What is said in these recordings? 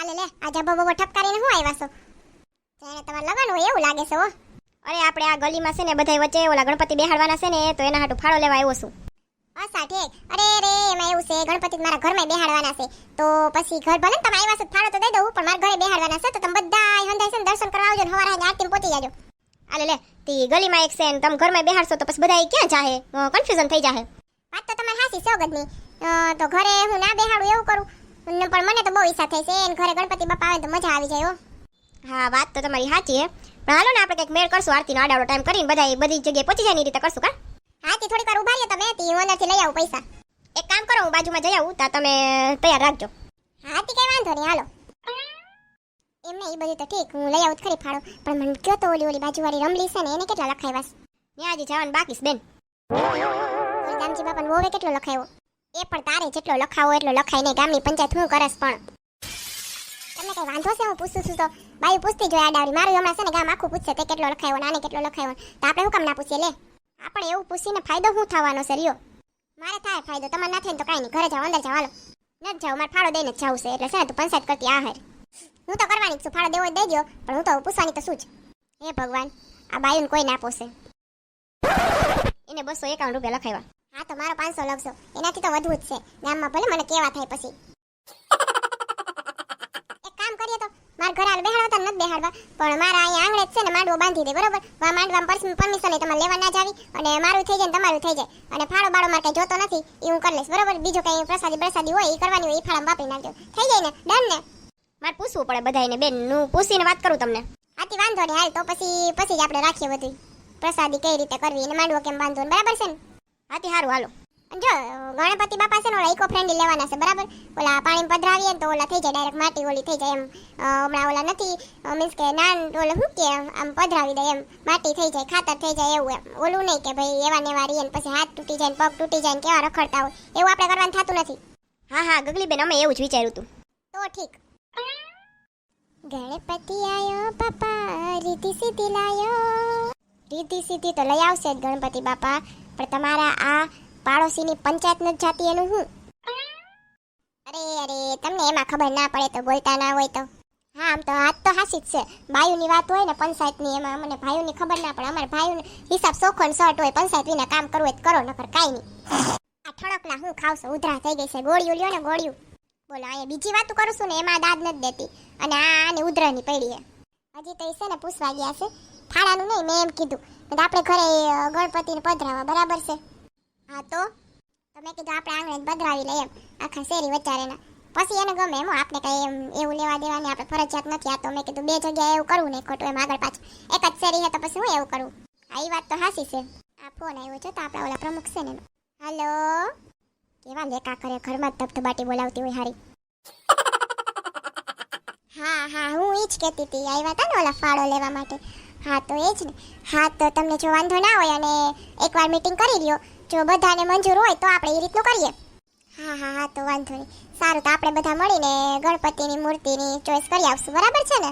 આલે લે, આ જબો બબો ઠપકારીને હું આવ્યા છો? જાણે તમારે લગન હોય એવું લાગે છે, હો. અરે, આપણે આ ગલીમાં છે ને, બધાય વચ્ચે ઓલા ગણપતિ બેહાડવાના છે ને તો એના હાટુ ફાળો લેવા આવ્યો છું. અસા ઠીક અરે, રે, એમાં એવું છે, ગણપતિ મારા ઘરમાં બેહાડવાના છે. તો પછી ઘર ભલે ને તમે આવ્યા છો, ફાળો તો દઈ દઉં, પણ મારા ઘરે બેહાડવાના છે, તો તમે બધા હંધાઈ છે ને, દર્શન કરવા આવજો ને, હવારે આરતીમાં પહોંચી જાજો. આલે લે, તી ગલીમાં એક છે ને, તમે ઘરમાં બેહાડશો તો પછી બધા ક્યાં જાહે? કન્ફ્યુઝન થઈ જાહે. વાત તો તમારે હાસી સોગદની તો ઘરે હું ના બેહાડું એવું કરું? પણ મને તો બહુ ઈચ્છા થઈ છે. એને ઘરે ગણપતિ બાપા આવે ને તો મજા આવી જાય હો. હા વાત તો તમારી સાચી હે. પણ હાલો ને આપણે કંઈક મેળ કરશું આરતીનો આડાવડો ટાઈમ કરીને બધા બધી જગ્યાએ પહોંચી જાય ની રીતે કરશું કા? હાથી થોડીક વાર ઊભા રહ્યો તમે તે હું અંદરથી લઈ આવું પૈસા. એક કામ કરો હું બાજુમાં જઈ આવું ત્યાં તમે તૈયાર રાખજો. હાથી કઈ વાંધો નહીં હાલો. એમને એ બધું તો ઠીક હું લઈ આવું તો ખરી ફાળો. પણ મને કયો તો ઓલી ઓલી બાજુવાળી રમલી છે ને એને કેટલા લખાવ્યા ત્યાં હજી જવાનું બાકી છે બેન. રામજી બાપાને વોવે કેટલો લખાયો એ પણ તારે જેટલો લખાવો એટલો લખાય નહીં ગામની પંચાયત હું કરસ પણ. તમને કઈ વાંધો છે? હું પૂછું છું તો. બાયું પૂછતી જોઈએ આડાવડી. મારું હમણાં છે ને ગામ આખું પૂછશે તે કેટલો લખાયો નાને કેટલો લખાયો તો આપણે શું કામ ના પૂછીએ લે? આપણે એવું પૂછીને ફાયદો શું થવાનો છે રિયો મારે થાય ફાયદો. તમારે ના થાય તો કાંઈ નહીં. ઘરે જાઓ, અંદર જાઓ. હાલો. નથી જાવ. મારે ફાળો દઈને જ જાવું છે. એટલે છે ને તું પંચાયત કરતી આ હાર હું તો કરવાની છું. ફાળો દેવો દઈ દો પણ હું તો પૂછવાની તો શું જ? હે ભગવાન, આ બાયુને કોઈ ના પોસે. એને બસો એકાવન રૂપિયા લખાવ્યા. હા તો પાંચસો લખશો. એનાથી તો વધુ જ છે. ગામમાં ભલે મને કેવા થાય પછી. એક કામ કરીએ તો, મારા ઘરે હાલ બેહાડવા નથી બેહાડવા. પણ મારા અહીંયા આંગણે જ છે ને માંડવો બાંધી દે, બરોબર? વા માંડવા પરમિશન તમારે લેવા ના જાવી અને મારું થઈ જાય ને તમારું થઈ જાય. અને ફાળો બાળો મારે કંઈ જોતો નથી એ હું કરી લઈશ, બરોબર? બીજું કઈ પ્રસાદી પ્રસાદી હોય એ કરવાની હોય એ ફાળામાં વાપરી નાખજો. થઈ જાય ને? ડન ને? મારે પૂછવું પડે બધાને બેન, હું પૂછીને વાત કરું તમને. આથી વાંધો નહીં. હાલ તો પછી પછી જ આપણે રાખીએ બધું પ્રસાદી કઈ રીતે કરવી અને માંડવો કેમ બાંધવો બરાબર છે ને? હાથી સારું હાલો. જો, ગણપતિ બાપા છે ને ઓલા ઇકો ફ્રેન્ડલી લેવાના છે, બરાબર? ઓલા પાણી પધરાવીએ તો ઓલા થઈ જાય ડાયરેક્ટ માટી ઓલી થઈ જાય એમ. હમણાં ઓલા નથી મીન્સ કે નાન, ઓલા શું કે, આમ પધરાવી દે એમ. માટી થઈ જાય, ખાતર થઈ જાય એવું એમ. ઓલું નહીં કે ભાઈ એવા નેવા રહીએ ને પછી હાથ તૂટી જાય ને પગ તૂટી જાય ને કેવા રખડતા હોય. એવું આપણે કરવાનું થતું નથી. હા હા ગગલી બેન અમે એવું જ વિચાર્યું હતું. તો ઠીક. ગણપતિ આયો પપ્પા રીતિ સીધી લાયો. રીતિ સીધી તો લઈ આવશે જ ગણપતિ બાપા. પણ તમારા આ પાડોશીની પંચાયત નથી જાતી એનું હું? અરે અરે, તમને એમાં ખબર ના પડે તો બોલતા ના હોય તો. હા, આમ તો હાથ તો હાસી જ છે. ભાઈઓની વાત હોય ને પંચાયતની, એમાં અમને ભાઈઓની ખબર ના પડે. અમારે ભાઈઓને હિસાબ સોખો ને શર્ટ હોય, પંચાયત વિના કામ કરવું હોય કરો, નકર કાંઈ નહીં. આ ઠળકલા હું ખાવશો ઉધરા થઈ ગઈ છે. ગોળિયું લ્યો ને, ગોળિયું. બોલો, અહીંયા બીજી વાતો કરું છું ને, એમાં દાદ નથી દેતી. અને આ આને ઉધરાની પડી હજી તો એ છે ને, પૂછવા ગયા છે. ફાળાનું નહીં, મેં એમ કીધું. આપણે ઘરે ગણપતિને પધરાવા, બરાબર છે? હા, તો? તમે કીધું, આપણે આંગણે પધરાવી લઈએ એમ, આખા શેરી વચારેના પછી એને ગમે એમ, આપણે કઈ એમ, એવું લેવા દેવાની આપણે ફરજિયાત નથી. આ તો મેં કીધું, બે જગ્યાએ એવું કરવું નહીં, ખોટું એમ આગળ પાછું. એક જ શેરી છે તો પછી હું એવું કરું? આ વાત તો હાસી છે. આ ફોન આવ્યો છે તો આપણા ઓલા પ્રમુખ છે ને. હાલો? કેવા લેકા કરે, ઘરમાં ધબધબાટી બોલાવતી હોય હારી. હા હા, હું ઈ જ કહેતી હતી. આવ્યા હતા ને ઓલા ફાળો લેવા માટે. હા તો એ જ ને. હા તો તમને જો વાંધો ના હોય અને એકવાર મીટિંગ કરી લ્યો. જો બધાને મંજૂર હોય તો આપણે એ રીતનું કરીએ. હા હા હા તો વાંધો નહીં. સારું તો આપણે બધા મળીને ગણપતિની મૂર્તિની ચોઈસ કરી આવશું બરાબર છે ને?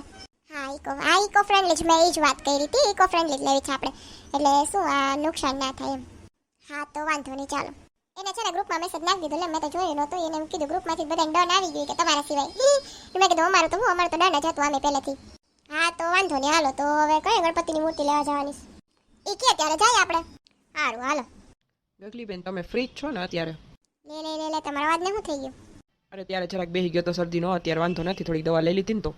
હા ઇકો આ ઇકો ફ્રેન્ડલી જ મેં એ જ વાત કરી હતી. ઇકો ફ્રેન્ડલી જ લેવી છે આપણે. એટલે શું આ નુકસાન ના થાય એમ. હા તો વાંધો નહીં ચાલો. એને છે ને ગ્રુપમાં મેસેજ નાખી દીધો મેં તો જોયું નહોતું. એને એમ કીધું ગ્રુપમાંથી બધાને ડન આવી ગયું કે તમારા સિવાય. મેં કીધું અમારું તો હું અમારું તો ડન જ હતું અમે પહેલેથી. હા તો વાંધો નહીં. હાલો તો હવે કઈ ગણપતિની મૂર્તિ લેવા જવાની એ કે ત્યારે જાય આપણે. સારું હાલો. ગગલીબેન તમે ફ્રી જ છો ને અત્યારે? લે લે લે લે તમારો અવાજ ને શું થઈ ગયો? અરે ત્યારે જરાક બેહી ગયો તો શરદીનો અત્યારે વાંધો નથી થોડીક દવા લઈ લીધી ને તો.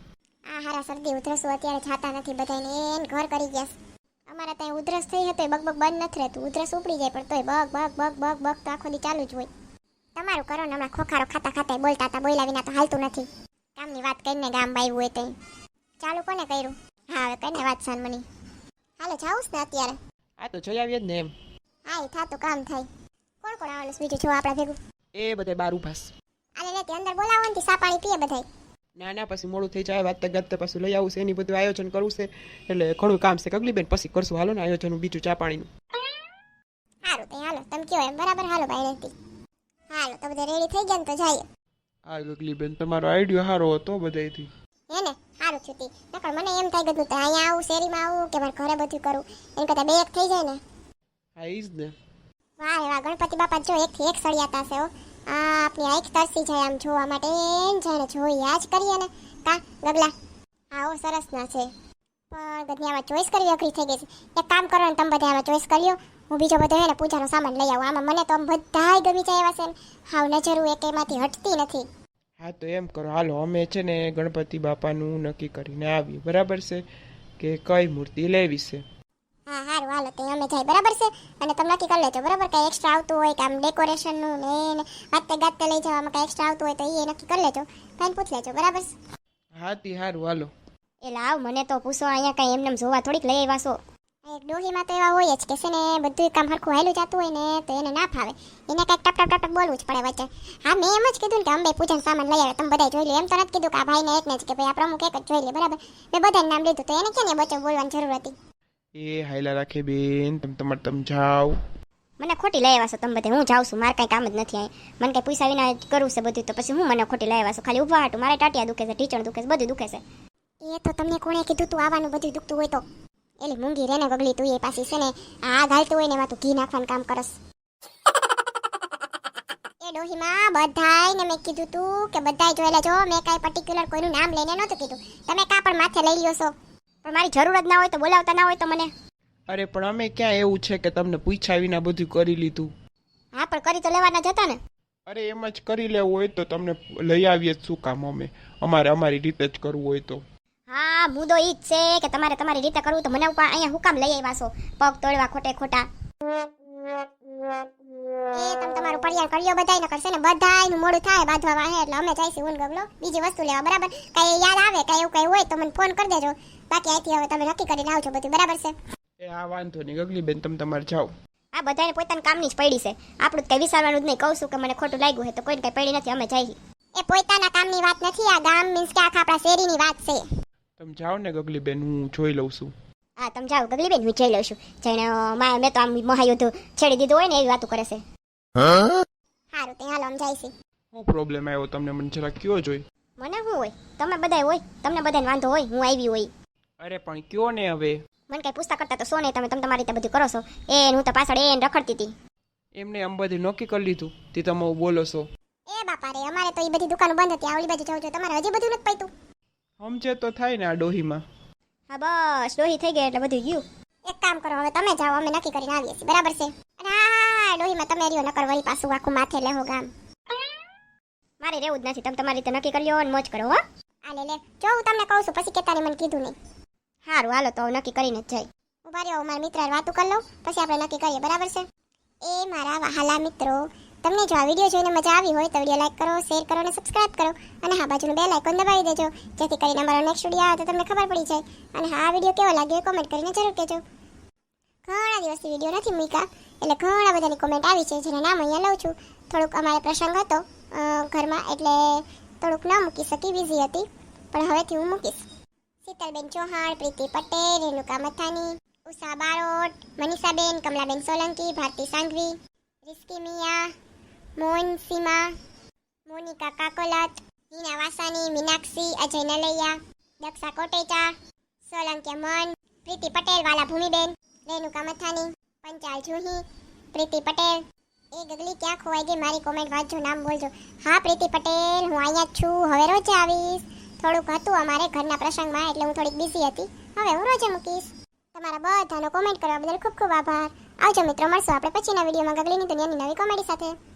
આ હારા શરદી ઉધરસું અત્યારે છાતા નથી બધાને એન ઘર કરી ગયા છે. અમારા ત્યાં ઉધરસ થઈ હતી બગ બગ બંધ નથી રહેતું. ઉધરસ ઉપડી જાય પણ તોય બગ બગ બગ બગ બગ તો આખો દી ચાલુ જ હોય. તમારું કરો ને હમણાં ખોખારો ખાતા ખાતા બોલતા હતા બોલ્યા વિના તો હાલતું નથી. કામની વાત કરીને ગામ બાયું હોય તઈ ચાલુ કોને કર્યું? હા હવે કરીને વાત સાનમની હાલો જાઉં ને અત્યારે. આ તો જોઈ આવીએ જ ને એમ. હા એ થાતું કામ થાય. કોણ કોણ આવવાનું છે બીજું? છો આપણા ભેગું. એ બધે બાર ઉભાસ. આને તે અંદર બોલાવો ને સા પાણી પીએ બધાય. ના ના પછી મોડું થઈ જાય વાતતા ગત પાછું લઈ આવું છે એની બધું આયોજન કરવું છે. એટલે ઘણું કામ છે ગગલીબેન પછી કરશું. હાલો ને આયોજન બીજું ચા પાણીનું સારું તઈ હાલો. તમે કયો એમ? બરાબર? હાલો રહેતી હાલો તો બધા રેડી થઈ ગયા ને તો જઈએ. આ ગગલીબેન તમારો આઈડિયો સારો હતો બધાયથી. હે ને થયું તી નકર મને એમ થાય ગયું અહીંયા આવું શેરીમાં આવું કે મારે ઘરે બધું કરું? એમ કરતા બે એક થઈ જાય ને. જ ને. વાહ એવા ગણપતિ બાપા જો એક થી એક સળિયાતા છે હો. આ આપણી આંખ તરસી જાય આમ જોવા માટે. એમ જાણે જોઈ જ કરીએ ને. કા ગગલા? આવો સરસ ના છે. પણ બધી આમાં ચોઈસ કરવી અઘરી થઈ ગઈ છે. એક કામ કરો ને તમે બધા આમાં ચોઈસ કર્યો. હું બીજો બધો હે ને પૂજાનો સામાન લઈ આવું. આમાં મને તો આમ બધાય ગમી જાય એવા છે હાવ નજરું એક એમાંથી હટતી નથી. હા તો એમ કરો. હાલો અમે છે ને ગણપતિ બાપાનું નક્કી કરીને આવીએ. બરાબર છે? કે કઈ મૂર્તિ લેવી છે? હા સારું હાલો તો અમે જાય બરાબર છે? અને તમે નક્કી કરી લેજો બરાબર? કઈ એક્સ્ટ્રા આવતું હોય કે આમ ડેકોરેશનનું ને એને વાતે ગાતે લઈ જવામાં કઈ એક્સ્ટ્રા આવતું હોય તો એ નક્કી કરી લેજો. ભાઈને પૂછ લેજો બરાબર હા તી સારું હાલો. એ લાવ મને તો પૂછો અહીંયા કઈ એમને જોવા થોડીક લઈ આવ્યા છો. એક ડોહીમાં તો એવા હોય જ કે છે ને બધું કામ હરખું હાયલું જતું હોય ને તો એને ના ફાવે. એને કંઈક ટપ ટપ ટપ બોલવું જ પડે વચ્ચે. હા મેં એમ જ કીધું ને કે અંબે પૂજન સામાન લઈ આવે તમે બધા જોઈ લો એમ તો નથી કીધું કે આ ભાઈને એકને જ કે ભાઈ આ પ્રમુખ એક જ જોઈ લે બરાબર? મેં બધાને નામ લીધું તો એને ક્યાં બચ્ચો બોલવાની જરૂર હતી? એ હાઈલા રાખે બેન તમે તમારે તમે જાઓ મને ખોટી લઈ આવ્યા છો તમે બધે હું જાઉં છું મારે કાંઈ કામ જ નથી અહીં. મને કંઈ પૈસા વિના કરવું છે બધું તો પછી હું મને ખોટી લઈ આવ્યા છો ખાલી ઊભા હાટું મારે ટાટિયા દુખે છે ટીચર દુખે છે બધું દુખે છે. એ તો તમને કોણે કીધું તું આવવાનું બધું દુખતું હોય તો? એલી મૂંગી રેને ગગલી તું એ પાછી છે ને આ ગાલતું હોય ને એમાં તું ઘી નાખવાનું કામ કરસ. એ ડોહીમાં બધાયને મેં કીધું તું કે બધાય જોયેલા જો મેં કાંઈ પર્ટિક્યુલર કોઈનું નામ લઈને નહોતું કીધું. તમે કાં પણ માથે લઈ લ્યો છો. પણ મારી જરૂર જ ના હોય તો બોલાવતા ના હોય તો મને. અરે પણ અમે ક્યાં એવું છે કે તમને પૂછ્યા વિના બધું કરી લીધું? હા પણ કરી તો લેવાના જ હતા ને. અરે એમ જ કરી લેવું હોય તો તમને લઈ આવીએ શું કામ અમે? અમારે અમારી રીતે જ કરવું હોય તો. હા મુદ્દો ઈ જ છે કે તમારે તમારી રીતે કરવું તો મને ઉપર અહીંયા હુકામ લઈ આવ્યા છો પગ તોડવા ખોટે ખોટા. એ તમે તમારું પરિયાર કર્યો બધાય ન કરશે ને બધાયનું મોડું થાય બાંધવા વાહે એટલે અમે જઈશું ઊન ગગલો બીજી વસ્તુ લેવા બરાબર? કઈ યાદ આવે કઈ એવું કઈ હોય તો મને ફોન કરી દેજો. બાકી આથી હવે તમે નક્કી કરીને આવજો બધું બરાબર છે? એ આ વાંધો નહીં ગગલી બેન તમે તમારે જાઓ. આ બધાને પોતાના કામની જ પડી છે. આપણું કઈ વિચારવાનું જ નહીં કહું છું કે મને ખોટું લાગ્યું હોય તો કોઈને કઈ પડી નથી અમે જઈએ. એ પોતાના કામની વાત નથી આ ગામ મીન્સ કે આખા આપણા શેરીની વાત છે. તમે જાઓ ને ગગલી બેન હું જોઈ લઉં છું. હા તમે જાઓ ગગલી બેન હું જોઈ લઉં છું. જઈને મેં તો આમ મહાયુદ્ધ છેડી દીધું હોય ને એવી વાતો કરે છે. સારું તે હાલો આમ છે. શું પ્રોબ્લેમ આવ્યો તમને મને જરા કયો જોઈ. મને શું હોય? તમે બધાય હોય? તમને બધાને વાંધો હોય? હું આવી હોય. અરે પણ કયો ને હવે? મને કઈ પૂછતા કરતા તો સો નહીં તમે તમે તમારી રીતે બધું કરો છો. એ હું તો પાછળ એને રખડતી હતી. એમને આમ બધું નક્કી કરી લીધું. તે તમે બોલો છો. એ બાપા રે અમારે તો એ બધી દુકાનો બંધ હતી. આવલી બાજુ જવું જોઈએ તમારે હજી બધું નથી પૈતું સમજે તો થાય ને આ ડોહીમાં. હા, બસ, ડોહી થઈ ગઈ એટલે બધું ગયું. એક કામ કરો, હવે તમે જાઓ, અમે નક્કી કરીને આવીએ છીએ, બરાબર છે? અને હા, ડોહીમાં તમે રહ્યો, નકર વળી પાછું આખું માથે લેહો ગામ. મારે રહેવું જ નથી, તમે તમારી રીતે નક્કી કરી લો મોજ કરો, હો. આ લે લે. જો, હું તમને કહું છું, પછી કેતાની મને કીધું નહીં. સારું હાલો, તો નક્કી કરીને જ જઈ. ઊભા રહ્યો મારા મિત્ર વાતું કરી લઉં, પછી આપણે નક્કી કરીએ, બરાબર છે? એ મારા વહાલા મિત્રો તમને જો આ વીડિયો જોઈને મજા આવી હોય તો વીડિયો લાઈક કરો શેર કરો અને સબસ્ક્રાઇબ કરો. અને હા, બાજુનું બે લાઇકોન દબાવી દેજો. જેથી કરીને અમારો નેક્સ્ટ વીડિયો આવે તો તમને ખબર પડી જાય. અને હા, આ વીડિયો કેવો લાગ્યો કોમેન્ટ કરીને જરૂર કહેજો. ઘણા દિવસથી વીડિયો નથી મૂક્યા, એટલે ઘણા બધાની કોમેન્ટ આવી છે, જેના નામ અહીંયા લઉં છું. થોડુંક અમારે પ્રસંગ હતો. ઘરમાં એટલે થોડુંક ન મૂકી શકી બીઝી હતી. પણ હવેથી હું મૂકીશ. શીતલબેન ચૌહાણ, પ્રીતિ પટેલ રેણુકા મથાની, ઉષા બારોટ, મનીષાબેન, કમલાબેન સોલંકી, ભારતી સાંઘવી, રિસ્કી મિયા મોહન સીમા, મોનિકા કાકોલત, હિના વાસાની, મીનાક્ષી, અજય નલૈયા, દક્ષા કોટેચા, સોલંકિયા મન પ્રીતિ પટેલ, વાલા ભૂમિબેન રેણુકા મથાની, પંચાલ જુહી, પ્રીતિ પટેલ. એ ગગલી ક્યાં ખોવાઈ ગઈ? મારી કોમેન્ટ વાંચજો, નામ બોલજો. હા, પ્રીતિ પટેલ, હું અહીંયા છું. હવે રોજે આવીશ. થોડુંક હતું અમારે ઘરના પ્રસંગમાં, એટલે હું થોડીક બિઝી હતી. હવે હું રોજે મૂકીશ. તમારા બધાનો કોમેન્ટ કરવા બદલ ખૂબ ખૂબ આભાર. આવજો મિત્રો, મળશું આપણે પછીના વિડીયોમાં ગગલીની દુનિયાની નવી કોમેડી સાથે.